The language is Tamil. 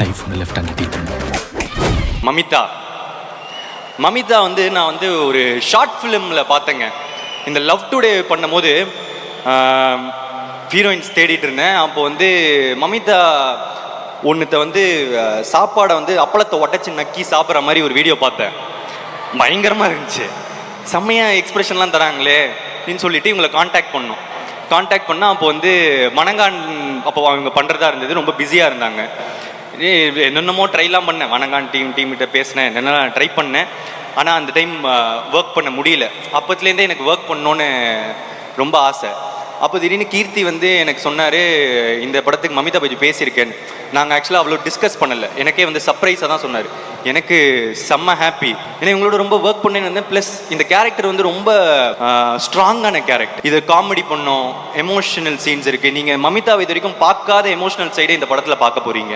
லைஃப் ஒன்று left hand deal Mamitha. Mamitha வந்து நான் வந்து ஒரு ஷார்ட் ஃபிலிமில் பார்த்தேங்க. இந்த லவ் டுடே பண்ணும்போது ஹீரோயின்ஸ் தேடிட்டு இருந்தேன். அப்போ வந்து மமிதா ஒன்றுத்த வந்து சாப்பாடை வந்து அப்பளத்தை உடச்சி நக்கி சாப்பிட்ற மாதிரி ஒரு வீடியோ பார்த்தேன். பயங்கரமாக இருந்துச்சு. செம்மையாக எக்ஸ்பிரஷன்லாம் தராங்களே அப்படின்னு சொல்லிட்டு இவங்களை காண்டாக்ட் பண்ணோம். காண்டாக்ட் பண்ணால் அப்போ வந்து மணங்கான் அப்போ அவங்க பண்ணுறதா இருந்தது. ரொம்ப பிஸியாக இருந்தாங்க. என்னென்னமோ ட்ரைலாம் பண்ணேன். வணங்கான் டீம் டீம்கிட்ட பேசினேன். என்னென்ன ட்ரை பண்ணேன். ஆனால் அந்த டைம் ஒர்க் பண்ண முடியல. அப்போத்துலேருந்தே எனக்கு ஒர்க் பண்ணணுன்னு ரொம்ப ஆசை. அப்போ திடீர்னு கீர்த்தி வந்து எனக்கு சொன்னார் இந்த படத்துக்கு மமிதா பஜி பேசியிருக்கேன்னு. நாங்கள் ஆக்சுவலாக அவ்வளோ டிஸ்கஸ் பண்ணல. எனக்கே வந்து சர்ப்ரைஸாக தான் சொன்னார். எனக்கு செம்ம ஹாப்பி ஏன்னா இவங்களோட ரொம்ப ஒர்க் பண்ணேன்னு இருந்தேன். ப்ளஸ் இந்த கேரக்டர் வந்து ரொம்ப ஸ்ட்ராங்கான கேரக்டர் இது காமெடி பண்ணோம். எமோஷனல் சீன்ஸ் இருக்குது நீங்கள் மமிதாவை இது வரைக்கும் பார்க்காத எமோஷனல் சைடே இந்த படத்தில் பார்க்க போகிறீங்க